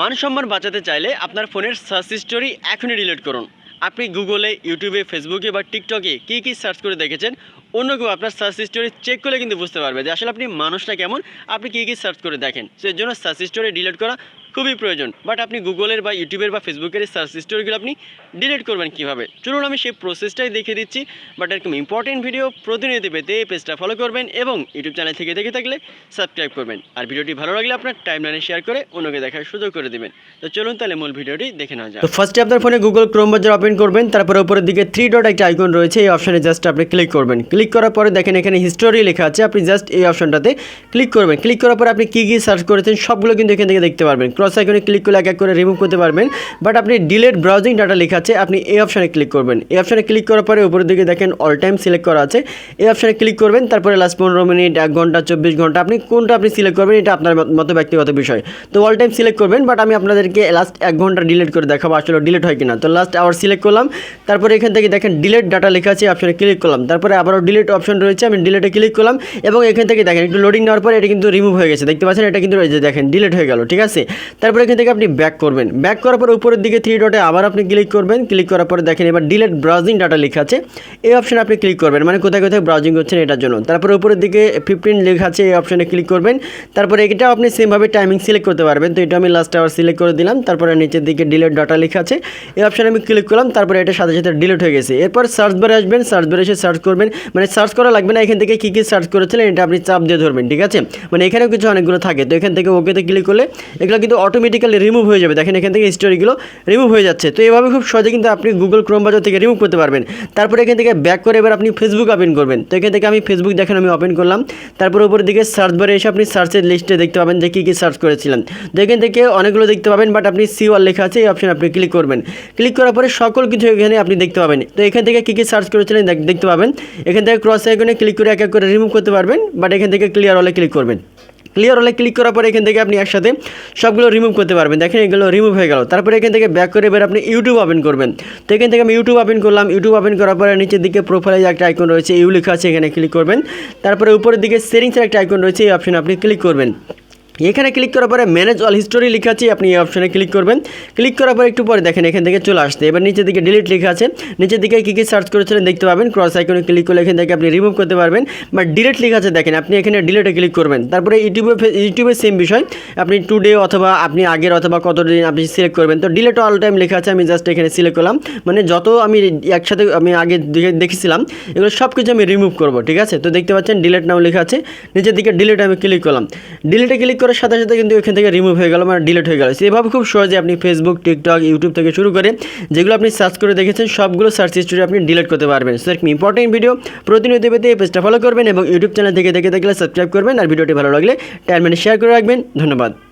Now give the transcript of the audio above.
মান সম্মান বাঁচাতে চাইলে আপনার ফোনের সার্চ হিস্টোরি এখনই ডিলিট করুন। আপনি গুগলে, ইউটিউবে, ফেসবুকে বা টিকটকে কী কী সার্চ করে দেখেছেন অন্য কেউ আপনার সার্চ হিস্টোরি চেক করলে কিন্তু বুঝতে পারবে যে আসলে আপনি মানুষটা কেমন, আপনি কী কী সার্চ করে দেখেন। সেই জন্য সার্চ হিস্টোরি ডিলিট করা খুবই প্রয়োজন। বাট আপনি গুগলের বা ইউটিউবের বা ফেসবুকের সার্চ হিস্টোরিগুলো আপনি ডিলিট করবেন কীভাবে? চলুন আমি সেই প্রসেসটাই দেখিয়ে দিচ্ছি। বাট এরকম ইম্পর্টেন্ট ভিডিও প্রতিনিয়ত পেতে এই পেজটা ফলো করবেন এবং ইউটিউব চ্যানেল থেকে দেখে থাকলে সাবস্ক্রাইব করবেন। আর ভিডিওটি ভালো লাগলে আপনার টাইমলাইনে শেয়ার করে অন্যকে দেখার সুযোগ করে দেবেন। তো চলুন তাহলে মূল ভিডিওটি দেখে নেওয়া যাক। তো ফার্স্টে আপনার ফোনে গুগল ক্রোম ব্রাউজার ওপেন করবেন, তারপরে উপরের দিকে থ্রি ডট একটা আইকন রয়েছে, এই অপশনে জাস্ট আপনি ক্লিক করবেন। ক্লিক করার পরে দেখেন এখানে হিস্টোরি লেখা আছে, আপনি জাস্ট এই অপশনটাতে ক্লিক করবেন। ক্লিক করার পরে আপনি কী কী সার্চ করেছেন, সবগুলো কিন্তু এখান থেকে দেখতে পারবেন। ক্রস আইকনে ক্লিক করলে এক এক করে রিমুভ করতে পারবেন। বাট আপনি ডিলেট ব্রাউজিং ডাটা লেখা আছে, আপনি এই অপশনে ক্লিক করবেন। এই অপশনে ক্লিক করার পরে উপরের দিকে দেখেন অল টাইম সিলেক্ট করা আছে। এই অপশনে ক্লিক করবেন, তারপরে লাস্ট পনেরো মিনিট, এক ঘণ্টা, চব্বিশ ঘণ্টা, আপনি কোনটা আপনি সিলেক্ট করবেন, এটা আপনার মতো ব্যক্তিগত বিষয়। তো অল টাইম সিলেক্ট করবেন বাট আমি আপনাদেরকে লাস্ট এক ঘণ্টা ডিলেট করে দেখাবো, আসলে ডিলেট হয় কিনা। তো লাস্ট আওয়ার সিলেক্ট করলাম, তারপরে এখান থেকে দেখেন ডিলেট ডাটা লেখা আছে অপশনে ক্লিক করলাম। তারপরে আবারও ডিলেট অপশন রয়েছে, আমি ডিলেটে ক্লিক করলাম, এবং এখান থেকে দেখেন একটু লোডিং নেওয়ার পরে এটা কিন্তু রিমুভ হয়ে গেছে। দেখতে পাচ্ছেন, এটা কিন্তু দেখেন ডিলেট হয়ে গেল, ঠিক আছে? তারপরে এখান থেকে আপনি ব্যাক করবেন। ব্যাক করার পর উপরের দিকে থ্রি ডটে আবার আপনি ক্লিক করবেন। ক্লিক করার পরে দেখেন এবার ডিলেট ব্রাউজিং ডাটা লেখা আছে। এই অপশনে আপনি ক্লিক করবেন। মানে কোথায় কোথায় ব্রাউজিং করছেন এটার জন্য। তারপরে উপরের দিকে ফিফটিন লেখা আছে, এই অপশানে ক্লিক করবেন। তারপরে এটাও আপনি সেমভাবে টাইমিং সিলেক্ট করতে পারবেন। তো এটা আমি লাস্ট আওয়ার সিলেক্ট করে দিলাম। তারপরে নিচের দিকে ডিলেট ডাটা লেখা আছে। এই অপশানে আমি ক্লিক করলাম। তারপরে এটা সাথে সাথে ডিলেট হয়ে গেছে। এরপর সার্চ বারে আসবেন। সার্চ বারে এসে সার্চ করবেন। মানে সার্চ করা লাগবে না। এখান থেকে কী কী সার্চ করেছিলেন, এটা আপনি চাপ দিয়ে ধরবেন। ঠিক আছে? মানে এখানেও কিছু অনেকগুলো থাকে। তো এখান থেকে ওকেতে ক্লিক করলে, এগুলো কিন্তু অটোমেটিক্যালি রিমুভ হয়ে যাবে। দেখেন এখান থেকে স্টোরিগুলো রিমুভ হয়ে যাচ্ছে। তো এভাবে খুব সহজে কিন্তু আপনি গুগল ক্রোম বাজার থেকে রিমুভ করতে পারবেন। তারপরে এখান থেকে ব্যাক করে এবার আপনি ফেসবুক ওপেন করবেন। তো এখান থেকে আমি ফেসবুক দেখেন, আমি ওপেন করলাম। তারপরে উপরের দিকে সার্চ বারে এসে আপনি সার্চের লিস্টে দেখতে পাবেন যে কী কী সার্চ করেছিলেন। তো এখান থেকে অনেকগুলো দেখতে পাবেন বাট আপনি সি ওয়াল লেখা আছে, এই অপশন আপনি ক্লিক করবেন। ক্লিক করার পরে সকল কিছু এখানে আপনি দেখতে পাবেন। তো এখান থেকে কী কী সার্চ করেছিলেন দেখতে পাবেন। এখান থেকে ক্রস আইকনে ক্লিক করে এক এক করে রিমুভ করতে পারবেন বাট এখান থেকে ক্লিয়ার অলে ক্লিক করবেন। ক্লিয়ার হলে ক্লিক করার পরে এখান থেকে আপনি একসাথে সবগুলো রিমুভ করতে পারবেন। দেখেন এগুলো রিমুভ হয়ে গেল। তারপরে এখান থেকে ব্যাক করে এবার আপনি ইউটিউব ওপেন করবেন। তো এখান থেকে আমি ইউটিউব ওপেন করলাম। ইউটিউব ওপেন করার পরে নিচের দিকে প্রোফাইলে একটা আইকন রয়েছে ইউ লেখা আছে, এখানে ক্লিক করবেন। তারপরে উপরের দিকে সেটিংসের একটা আইকন রয়েছে, এই অপশন আপনি ক্লিক করবেন। এখানে ক্লিক করার পরে ম্যানেজ অল হিস্টোরি লেখা আছে, আপনি এই অপশনে ক্লিক করবেন। ক্লিক করার পরে একটু পরে দেখেন, এখান থেকে চলে আসতে এবার নিচের দিকে ডিলিট লেখা আছে। নিচের দিকে কী কী সার্চ করেছিলেন দেখতে পাবেন। ক্রস আইকনে ক্লিক করলে এখান থেকে আপনি রিমুভ করতে পারবেন। বা ডিলিট লেখা আছে, দেখেন, আপনি এখানে ডিলিটে ক্লিক করবেন। তারপরে ইউটিউবে ইউটিউবে সেম বিষয়। আপনি টুডে অথবা আপনি আগের অথবা কতদিন আপনি সিলেক্ট করবেন। তো ডিলিট অল টাইম লেখা আছে, আমি জাস্ট এখানে সিলেক্ট করলাম। মানে যত আমি একসাথে, আমি আগে দেখেছিলাম, এগুলো সব কিছু আমি রিমুভ করব, ঠিক আছে? তো দেখতে পাচ্ছেন ডিলেট নাও লেখা আছে। নিচের দিকে ডিলিট আমি ক্লিক করলাম। ডিলেটে ক্লিক করার সাথে সাথে কিন্তু এখান থেকে রিমুভ হয়ে গেল মানে ডিলিট হয়ে গেল। এভাবে খুব সহজে আপনি ফেসবুক টিকটক ইউটিউব থেকে শুরু করে যেগুলো আপনি সার্চ করে দেখেছেন, সবগুলো সার্চ হিস্টোরি আপনি ডিলিট করতে পারবেন। সো একটি ইম্পর্টেন্ট ভিডিও প্রতিনিয়ত পেতে এই পেজটা ফলো করবেন এবং ইউটিউব চ্যানেল থেকে দেখে দেখলে সাবস্ক্রাইব করবেন। আর ভিডিওটি ভালো লাগলে টাইম শেয়ার করে রাখবেন। ধন্যবাদ।